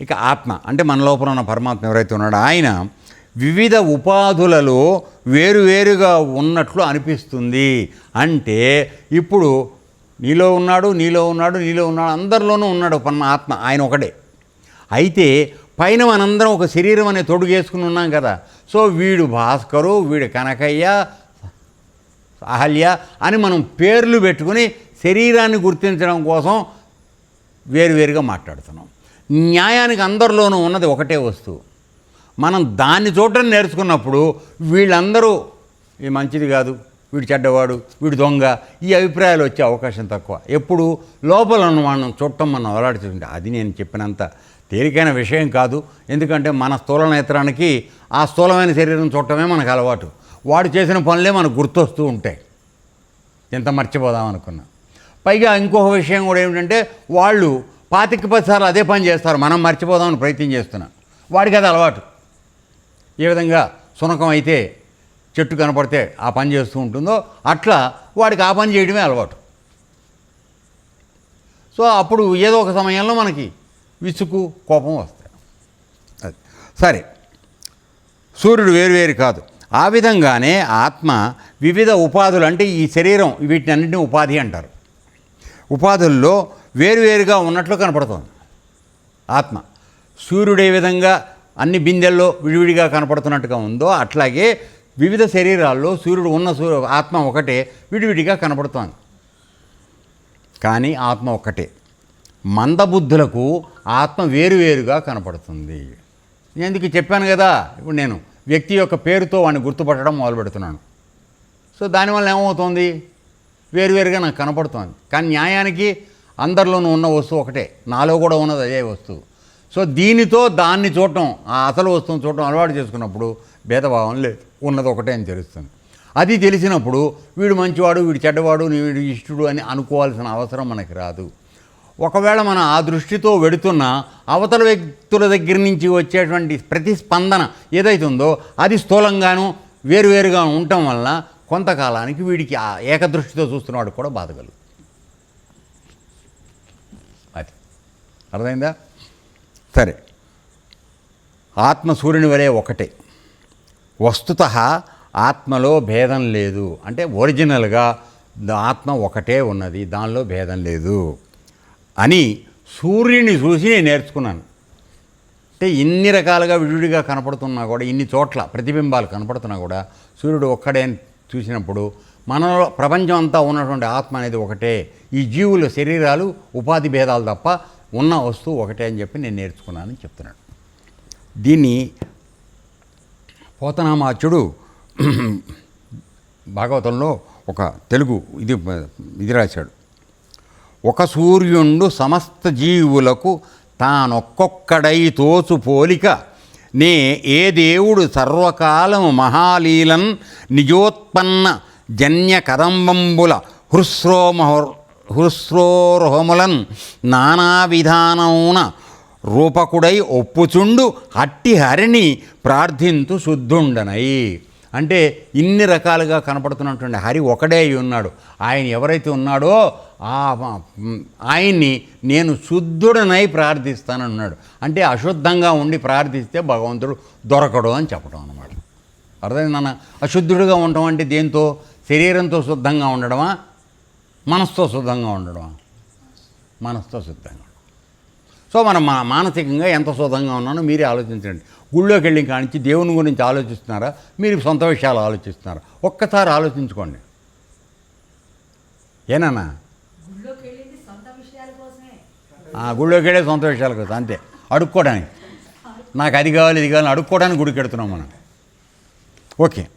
ఇక ఆత్మ. అంటే మన లోపల ఉన్న పరమాత్మ ఎవరైతే ఉన్నాడో ఆయన వివిధ ఉపాధులలో వేరువేరుగా ఉన్నట్లు అనిపిస్తుంది. అంటే ఇప్పుడు నీలో ఉన్నాడు నీలో ఉన్నాడు నీలో ఉన్నాడు అందరిలోనూ ఉన్నాడు పరమ ఆత్మ ఆయన ఒకడే. అయితే పైన మనందరం ఒక శరీరం అనే తొడుగేసుకుని ఉన్నాం కదా. సో వీడు భాస్కరు వీడు కనకయ్య అహల్య అని మనం పేర్లు పెట్టుకుని శరీరాన్ని గుర్తించడం కోసం వేరువేరుగా మాట్లాడుతున్నాం. న్యాయానికి అందరిలోనూ ఉన్నది ఒకటే వస్తువు. మనం దాన్ని చూడటం నేర్చుకున్నప్పుడు వీళ్ళందరూ ఇది మంచిది కాదు వీడు చెడ్డవాడు వీడు దొంగ ఈ అభిప్రాయాలు వచ్చే అవకాశం తక్కువ. ఎప్పుడు లోపల ఉన్న మనం చూడటం మనం అలవాటుతుంటే అది నేను చెప్పినంత తేలికైన విషయం కాదు. ఎందుకంటే మన స్థూల నేత్రానికి ఆ స్థూలమైన శరీరం చూడటమే మనకు అలవాటు. వాడు చేసిన పనులే మనకు గుర్తొస్తూ ఉంటాయి. ఎంత మర్చిపోదాం అనుకున్నా. పైగా ఇంకొక విషయం కూడా ఏమిటంటే వాళ్ళు పాతిక పదిసార్లు అదే పని చేస్తారు. మనం మర్చిపోదామని ప్రయత్నం చేస్తున్నాం. వాడికి అది అలవాటు. ఏ విధంగా సునకం అయితే చెట్టు కనపడితే ఆ పని చేస్తూ ఉంటుందో అట్లా వాడికి ఆ పని చేయడమే అలవాటు. సో అప్పుడు ఏదో ఒక సమయంలో మనకి విసుకు కోపం వస్తాయి. అది. సరే. సూర్యుడు వేరువేరు కాదు. ఆ విధంగానే ఆత్మ వివిధ ఉపాధులు అంటే ఈ శరీరం వీటిని అన్నింటినీ ఉపాధి అంటారు. ఉపాధుల్లో వేరువేరుగా ఉన్నట్లు కనపడుతుంది. ఆత్మ. సూర్యుడు ఏ విధంగా అన్ని బిందెల్లో విడివిడిగా కనపడుతున్నట్టుగా ఉందో అట్లాగే వివిధ శరీరాల్లో సూర్యుడు ఉన్న సూర్య ఆత్మ ఒకటే విడివిడిగా కనపడుతోంది. కానీ ఆత్మ ఒక్కటే. మందబుద్ధులకు ఆత్మ వేరువేరుగా కనపడుతుంది. ఎందుకు చెప్పాను కదా? ఇప్పుడు నేను వ్యక్తి యొక్క పేరుతో వాడిని గుర్తుపట్టడం మొదలు పెడుతున్నాను. సో దానివల్ల ఏమవుతుంది? వేరువేరుగా నాకు కనపడుతోంది. కానీ న్యాయానికి అందరిలోనూ ఉన్న వస్తువు ఒకటే. నాలో కూడా ఉన్నది అదే వస్తువు. సో దీనితో దాన్ని చూడటం ఆ అసలు వస్తువును చూడటం అలవాటు చేసుకున్నప్పుడు భేదభావం లేదు. ఉన్నది ఒకటే అని తెలుస్తుంది. అది తెలిసినప్పుడు వీడు మంచివాడు వీడు చెడ్డవాడు వీడు ఇష్టడు అని అనుకోవాల్సిన అవసరం మనకి రాదు. ఒకవేళ మనం ఆ దృష్టితో వెడుతున్న అవతల వ్యక్తుల దగ్గర నుంచి వచ్చేటువంటి ప్రతిస్పందన ఏదైతే ఉందో అది స్థూలంగాను వేరువేరుగా ఉండటం వల్ల కొంతకాలానికి వీడికి ఆ ఏకదృష్టితో చూస్తున్నవాడు కూడా బాధగలదు అది. అర్థమైందా? సరే. ఆత్మ సూర్యుని వలె ఒకటే. వస్తుత ఆత్మలో భేదం లేదు. అంటే ఒరిజినల్గా ఆత్మ ఒకటే ఉన్నది దానిలో భేదం లేదు అని సూర్యుని చూసి నేను నేర్చుకున్నాను. అంటే ఇన్ని రకాలుగా విడివిడిగా కనపడుతున్నా కూడా ఇన్ని చోట్ల ప్రతిబింబాలు కనపడుతున్నా కూడా సూర్యుడు ఒక్కడే చూసినప్పుడు మనలో ప్రపంచం అంతా ఉన్నటువంటి ఆత్మ అనేది ఒకటే. ఈ జీవుల శరీరాలు ఉపాధి భేదాలు తప్ప ఉన్న వస్తువు ఒకటే అని చెప్పి నేను నేర్చుకున్నానని చెప్తున్నాడు. దీన్ని పోతనామాచుడు భాగవతంలో ఒక తెలుగు ఇది ఇది రాశాడు. ఒక సూర్యుండు సమస్త జీవులకు తానొక్కొక్కడై తోచు పోలిక నే ఏ దేవుడు సర్వకాలము మహాలీలన్ నిజోత్పన్న జన్య కదంబంబుల హృస్రోమహుర్ హృస్రోర్హములన్ నానా విధానమున రూపకుడై ఒప్పుచుండు అట్టి హరిని ప్రార్థింతు శుద్ధుండనై. అంటే ఇన్ని రకాలుగా కనపడుతున్నటువంటి హరి ఒకడే అయి ఉన్నాడు. ఆయన ఎవరైతే ఉన్నాడో ఆ ఆయన్ని నేను శుద్ధుడనై ప్రార్థిస్తానన్నాడు. అంటే అశుద్ధంగా ఉండి ప్రార్థిస్తే భగవంతుడు దొరకడు అని చెప్పడం అన్నమాట. అర్థమైంది నాన్న? అశుద్ధుడిగా ఉండటం అంటే దేంతో? శరీరంతో శుద్ధంగా ఉండడమా? మనసుతో శుద్ధంగా ఉండడమా? మనసుతో శుద్ధంగా ఉండడం. సో మనం మా మానసికంగా ఎంత శుద్ధంగా ఉన్నానో మీరే ఆలోచించండి. గుళ్ళోకి వెళ్ళి కానించి దేవుని గురించి ఆలోచిస్తున్నారా? మీరు సొంత విషయాలు ఆలోచిస్తున్నారా? ఒక్కసారి ఆలోచించుకోండి. ఆ గుళ్ళోకి వెళ్ళే సొంత విషయాల కోసం అంతే. అడుక్కోవడానికి. నాకు అది కావాలి ఇది కావాలి అడుక్కోవడానికి గుడికి వెడుతున్నాం మనం. ఓకే.